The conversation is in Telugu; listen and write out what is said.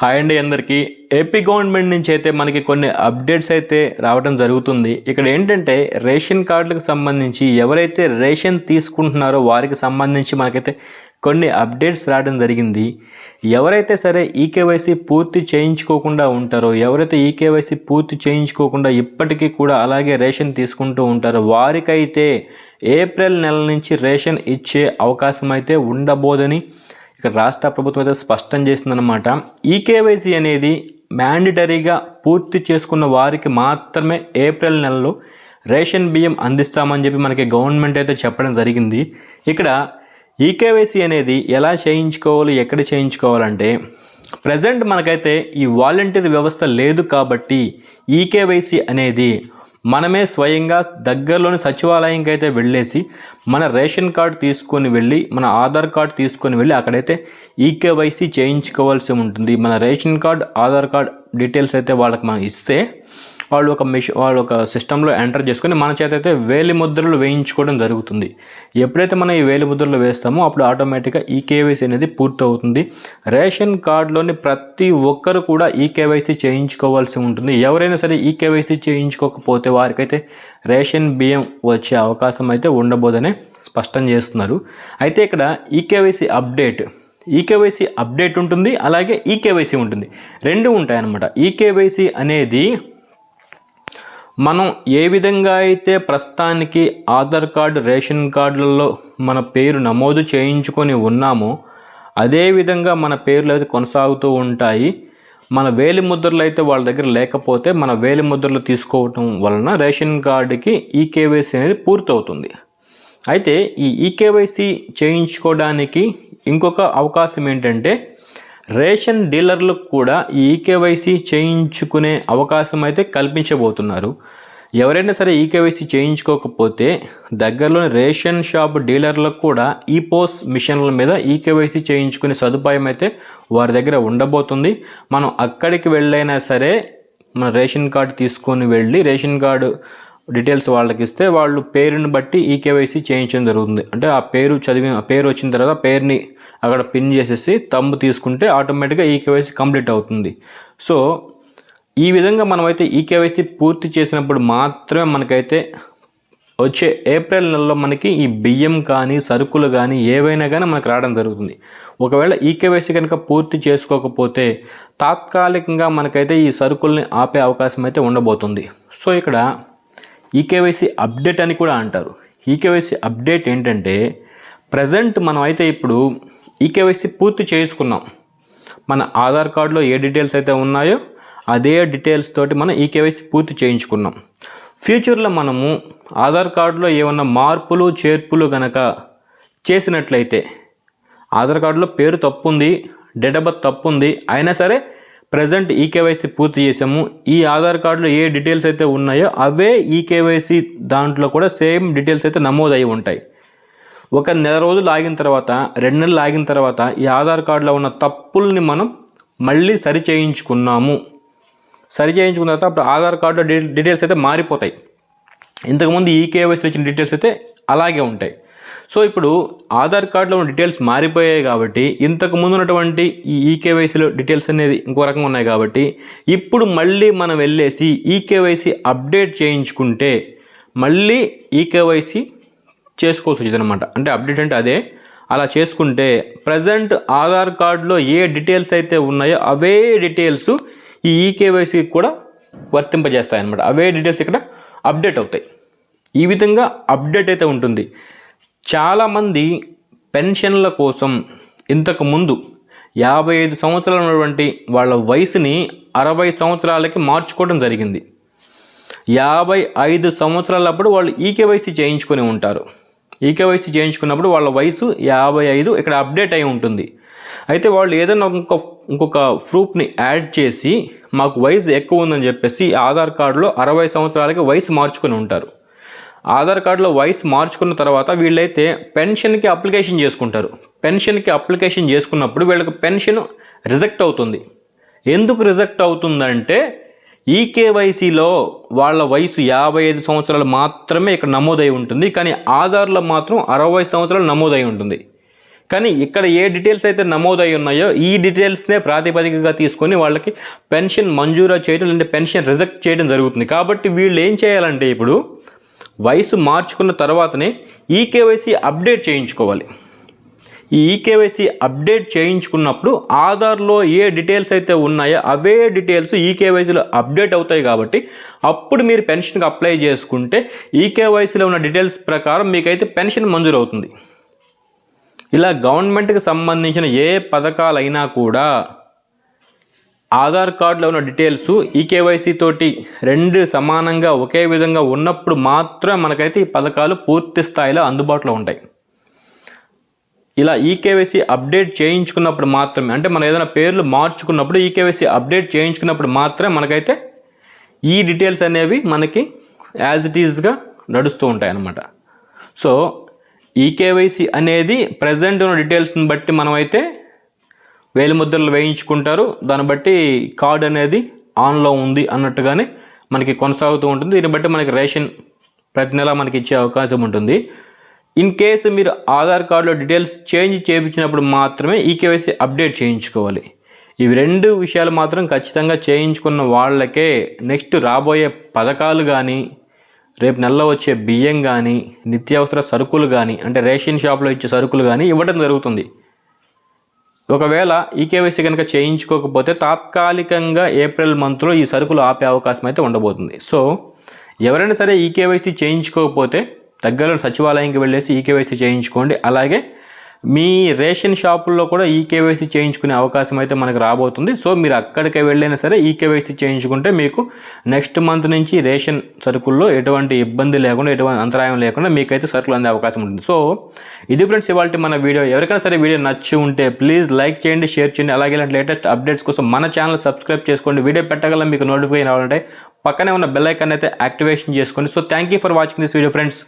హాయ్ అండి అందరికీ. ఏపీ గవర్నమెంట్ నుంచి అయితే మనకి కొన్ని అప్డేట్స్ అయితే రావడం జరుగుతుంది. ఇక్కడ ఏంటంటే రేషన్ కార్డులకు సంబంధించి ఎవరైతే రేషన్ తీసుకుంటున్నారో వారికి సంబంధించి మనకైతే కొన్ని అప్డేట్స్ రావడం జరిగింది. ఎవరైతే సరే ఈకేవైసీ పూర్తి చేయించుకోకుండా ఉంటారో ఎవరైతే ఈకేవైసీ పూర్తి చేయించుకోకుండా ఇప్పటికీ కూడా అలాగే రేషన్ తీసుకుంటూ ఉంటారో వారికైతే ఏప్రిల్ నెల నుంచి రేషన్ ఇచ్చే అవకాశం అయితే ఉండబోదని ఇక్కడ రాష్ట్ర ప్రభుత్వం అయితే స్పష్టం చేసిందనమాట ఈ కేవైసీ అనేది మ్యాండటరీగా పూర్తి చేసుకున్న వారికి మాత్రమే ఏప్రిల్ నెలలో రేషన్ బియ్యం అందిస్తామని చెప్పి మనకి గవర్నమెంట్ అయితే చెప్పడం జరిగింది. ఇక్కడ ఈ కేవైసీ అనేది ఎలా చేయించుకోవాలి ఎక్కడ చేయించుకోవాలంటే ప్రజెంట్ మనకైతే ఈ వాలంటీర్ వ్యవస్థ లేదు కాబట్టి ఈ కేవైసీ అనేది మనమే స్వయంగా దగ్గరలోని సచివాలయంకి అయితే వెళ్ళేసి మన రేషన్ కార్డు తీసుకొని వెళ్ళి మన ఆధార్ కార్డు తీసుకొని వెళ్ళి అక్కడైతే ఈకేవైసీ చేయించుకోవాల్సి ఉంటుంది. మన ration card Aadhaar card details అయితే వాళ్ళకి మనం ఇస్తే వాళ్ళు ఒక మిషన్ వాళ్ళు ఒక సిస్టంలో ఎంటర్ చేసుకొని మన చేత అయితే వేలి ముద్రలు వేయించుకోవడం జరుగుతుంది. ఎప్పుడైతే మనం ఈ వేలి ముద్రలు వేస్తామో అప్పుడు ఆటోమేటిక్గా ఈ కేవైసీ అనేది పూర్తవుతుంది. రేషన్ కార్డులోని ప్రతి ఒక్కరు కూడా ఈ కేవైసీ చేయించుకోవాల్సి ఉంటుంది. ఎవరైనా సరే ఈ కేవైసీ చేయించుకోకపోతే వారికైతే రేషన్ బియ్యం వచ్చే అవకాశం అయితే ఉండబోదని స్పష్టం చేస్తున్నారు. అయితే ఇక్కడ ఈ కేవైసీ అప్డేట్ ఈకేవైసీ అప్డేట్ ఉంటుంది అలాగే ఈకేవైసీ ఉంటుంది. రెండు ఉంటాయన్నమాట. ఈకేవైసీ అనేది మనం ఏ విధంగా అయితే ప్రస్తుతానికి ఆధార్ కార్డు రేషన్ కార్డులలో మన పేరు నమోదు చేయించుకొని ఉన్నామో అదే విధంగా మన పేర్లు అయితే కొనసాగుతూ ఉంటాయి. మన వేలి ముద్రలు అయితే వాళ్ళ దగ్గర లేకపోతే మన వేలి ముద్రలు తీసుకోవటం వలన రేషన్ కార్డుకి ఈ కేవైసీ అనేది పూర్తవుతుంది. అయితే ఈ ఈకేవైసీ చేయించుకోవడానికి ఇంకొక అవకాశం ఏంటంటే రేషన్ డీలర్లకు కూడా ఈ ఈకేవైసీ చేయించుకునే అవకాశం అయితే కల్పించబోతున్నారు. ఎవరైనా సరే ఈకేవైసీ చేయించుకోకపోతే దగ్గరలోని రేషన్ షాప్ డీలర్లకు కూడా ఈ పోస్ మిషన్ల మీద ఈకేవైసీ చేయించుకునే సదుపాయం అయితే వారి దగ్గర ఉండబోతుంది. మనం అక్కడికి వెళ్ళైనా సరే మన రేషన్ కార్డు తీసుకొని వెళ్ళి రేషన్ కార్డు డీటెయిల్స్ వాళ్ళకి ఇస్తే వాళ్ళు పేరుని బట్టి ఈ కేవైసీ చేయించడం జరుగుతుంది. అంటే ఆ పేరు చదివి ఆ పేరు వచ్చిన తర్వాత పేరుని అక్కడ పిన్ చేసేసి తమ్ము తీసుకుంటే ఆటోమేటిక్గా ఈ కేవైసీ కంప్లీట్ అవుతుంది. సో ఈ విధంగా మనమైతే ఈ కేవైసీ పూర్తి చేసినప్పుడు మాత్రమే మనకైతే వచ్చే ఏప్రిల్ నెలలో మనకి ఈ బియ్యం కానీ సరుకులు కానీ ఏవైనా కానీ మనకు రావడం జరుగుతుంది. ఒకవేళ ఈకేవైసీ కనుక పూర్తి చేసుకోకపోతే తాత్కాలికంగా మనకైతే ఈ సరుకుల్ని ఆపే అవకాశం అయితే ఉండబోతుంది. సో ఇక్కడ ఈకేవైసీ అప్డేట్ అని కూడా అంటారు. ఈకేవైసీ అప్డేట్ ఏంటంటే ప్రజెంట్ మనం అయితే ఇప్పుడు ఈకేవైసీ పూర్తి చేసుకున్నాం. మన ఆధార్ కార్డులో ఏ డీటెయిల్స్ అయితే ఉన్నాయో అదే డీటెయిల్స్ తోటి మనం ఈకేవైసీ పూర్తి చేయించుకున్నాం. ఫ్యూచర్లో మనము ఆధార్ కార్డులో ఏమన్నా మార్పులు చేర్పులు గనక చేసినట్లయితే ఆధార్ కార్డులో పేరు తప్పు ఉంది డేట్ ఆఫ్ బర్త్ తప్పు ఉంది అయినా సరే ప్రజెంట్ ఈకేవైసీ పూర్తి చేసాము ఈ ఆధార్ కార్డులో ఏ డీటెయిల్స్ అయితే ఉన్నాయో అవే ఈకేవైసీ దాంట్లో కూడా సేమ్ డీటెయిల్స్ అయితే నమోదై ఉంటాయి. ఒక నెల రోజులు ఆగిన తర్వాత రెండు నెలలు ఆగిన తర్వాత ఈ ఆధార్ కార్డులో ఉన్న తప్పుల్ని మనం మళ్ళీ సరి చేయించుకున్నాము. సరి చేయించుకున్న తర్వాత అప్పుడు ఆధార్ కార్డులో డీటెయిల్స్ అయితే మారిపోతాయి. ఇంతకుముందు ఈ కేవైసీలో వచ్చిన డీటెయిల్స్ అయితే అలాగే ఉంటాయి. సో ఇప్పుడు ఆధార్ కార్డులో ఉన్న డీటెయిల్స్ మారిపోయాయి కాబట్టి ఇంతకు ముందు ఉన్నటువంటి ఈ ఈకేవైసీలో డీటెయిల్స్ అనేది ఇంకో రకంగా ఉన్నాయి కాబట్టి ఇప్పుడు మళ్ళీ మనం వెళ్ళేసి ఈకేవైసీ అప్డేట్ చేయించుకుంటే మళ్ళీ ఈకేవైసీ చేసుకోవాల్సి వచ్చింది అనమాట అంటే అప్డేట్ అంటే అదే. అలా చేసుకుంటే ప్రజెంట్ ఆధార్ కార్డులో ఏ డీటెయిల్స్ అయితే ఉన్నాయో అవే డీటెయిల్స్ ఈ ఈకేవైసీకి కూడా వర్తింపజేస్తాయి అనమాట అవే డీటెయిల్స్ ఇక్కడ అప్డేట్ అవుతాయి. ఈ విధంగా అప్డేట్ అయితే ఉంటుంది. చాలామంది పెన్షన్ల కోసం ఇంతకు ముందు యాభై ఐదు సంవత్సరాలు ఉన్నటువంటి వాళ్ళ వయసుని అరవై సంవత్సరాలకి మార్చుకోవడం జరిగింది. యాభై ఐదు సంవత్సరాలప్పుడు వాళ్ళు ఈకేవైసీ చేయించుకొని ఉంటారు. ఈకేవైసీ చేయించుకున్నప్పుడు వాళ్ళ వయసు యాభై ఐదు ఇక్కడ అప్డేట్ అయి ఉంటుంది. అయితే వాళ్ళు ఏదైనా ఇంకొక ఇంకొక ప్రూఫ్ని యాడ్ చేసి మాకు వయసు ఎక్కువ ఉందని చెప్పేసి ఆధార్ కార్డులో అరవై సంవత్సరాలకి వయసు మార్చుకొని ఉంటారు. ఆధార్ కార్డులో వయసు మార్చుకున్న తర్వాత వీళ్ళైతే పెన్షన్కి అప్లికేషన్ చేసుకుంటారు. పెన్షన్కి అప్లికేషన్ చేసుకున్నప్పుడు వీళ్ళకి పెన్షన్ రిజెక్ట్ అవుతుంది. ఎందుకు రిజెక్ట్ అవుతుందంటే ఈ కేవైసీలో వాళ్ళ వయసు యాభై ఐదు సంవత్సరాలు మాత్రమే ఇక్కడ నమోదై ఉంటుంది. కానీ ఆధార్లో మాత్రం అరవై సంవత్సరాలు నమోదై ఉంటుంది. కానీ ఇక్కడ ఏ డీటెయిల్స్ అయితే నమోదై ఉన్నాయో ఈ డీటెయిల్స్నే ప్రాతిపదికగా తీసుకొని వాళ్ళకి పెన్షన్ మంజూరా చేయడం లేదంటే పెన్షన్ రిజెక్ట్ చేయడం జరుగుతుంది. కాబట్టి వీళ్ళు ఏం చేయాలంటే ఇప్పుడు వయసు మార్చుకున్న తర్వాతనే ఈకేవైసీ అప్డేట్ చేయించుకోవాలి. ఈ ఈకేవైసీ అప్డేట్ చేయించుకున్నప్పుడు ఆధార్లో ఏ డీటెయిల్స్ అయితే ఉన్నాయో అవే డీటెయిల్స్ ఈకేవైసీలో అప్డేట్ అవుతాయి కాబట్టి అప్పుడు మీరు పెన్షన్కి అప్లై చేసుకుంటే ఈకేవైసీలో ఉన్న డీటెయిల్స్ ప్రకారం మీకైతే పెన్షన్ మంజూరు అవుతుంది ఇలా గవర్నమెంట్కి సంబంధించిన ఏ పథకాలైనా కూడా ఆధార్ కార్డులో ఉన్న డీటెయిల్స్ ఈకేవైసీ తోటి రెండు సమానంగా ఒకే విధంగా ఉన్నప్పుడు మాత్రమే మనకైతే ఈ పథకాలు పూర్తి స్థాయిలో అందుబాటులో ఉంటాయి. ఇలా ఈకేవైసీ అప్డేట్ చేయించుకున్నప్పుడు మాత్రమే అంటే మనం ఏదైనా పేర్లు మార్చుకున్నప్పుడు ఈకేవైసీ అప్డేట్ చేయించుకున్నప్పుడు మాత్రమే మనకైతే ఈ డీటెయిల్స్ అనేవి మనకి యాజ్ ఇట్ ఈజ్గా నడుస్తూ ఉంటాయి అన్నమాట. సో ఈకేవైసీ అనేది ప్రజెంట్ ఉన్న డీటెయిల్స్ని బట్టి మనమైతే వేలి ముద్రలు వేయించుకుంటారు. దాన్ని బట్టి కార్డ్ అనేది ఆన్లో ఉంది అన్నట్టుగానే మనకి కొనసాగుతూ ఉంటుంది. దీన్ని బట్టి మనకి రేషన్ ప్రతి నెల మనకి ఇచ్చే అవకాశం ఉంటుంది. ఇన్ కేసు మీరు ఆధార్ కార్డులో డీటెయిల్స్ చేంజ్ చేయించినప్పుడు మాత్రమే ఈ కేవైసీ అప్డేట్ చేయించుకోవాలి. ఇవి రెండు విషయాలు మాత్రం ఖచ్చితంగా చేయించుకున్న వాళ్ళకే నెక్స్ట్ రాబోయే పథకాలు కానీ రేపు నెలలో వచ్చే బియ్యం కానీ నిత్యావసర సరుకులు కానీ అంటే రేషన్ షాప్లో ఇచ్చే సరుకులు కానీ ఇవ్వడం జరుగుతుంది. ఒకవేళ ఈ కేవైసీ కనుక చేయించుకోకపోతే తాత్కాలికంగా ఏప్రిల్ మంత్లో ఈ సరుకులు ఆపే అవకాశం అయితే ఉండబోతుంది. సో ఎవరైనా సరే ఈ కేవైసీ చేయించుకోకపోతే దగ్గరలో సచివాలయంకి వెళ్ళేసి ఈ కేవైసీ చేయించుకోండి. అలాగే మీ రేషన్ షాపుల్లో కూడా ఈ కేవైసీ చేయించుకునే అవకాశం అయితే మనకు రాబోతుంది. సో మీరు అక్కడికి వెళ్ళైనా సరే ఈ కేవైసీ చేయించుకుంటే మీకు నెక్స్ట్ మంత్ నుంచి రేషన్ సరుకుల్లో ఎటువంటి ఇబ్బంది లేకుండా ఎటువంటి అంతరాయం లేకుండా మీకైతే సరుకులు అందే అవకాశం ఉంటుంది. సో ఇది ఫ్రెండ్స్ ఇవాళ మన వీడియో. ఎవరికైనా సరే వీడియో నచ్చి ఉంటే ప్లీజ్ లైక్ చేయండి షేర్ చేయండి. అలాగే ఇలాంటి లేటెస్ట్ అప్డేట్స్ కోసం మన ఛానల్ సబ్స్క్రైబ్ చేసుకోండి. వీడియో పెట్టగల మీకు నోటిఫికేషన్ రావాలంటే పక్కనే ఉన్న బెల్ ఐకాన్ అయితే యాక్టివేషన్ చేసుకోండి. So thank you for watching this video friends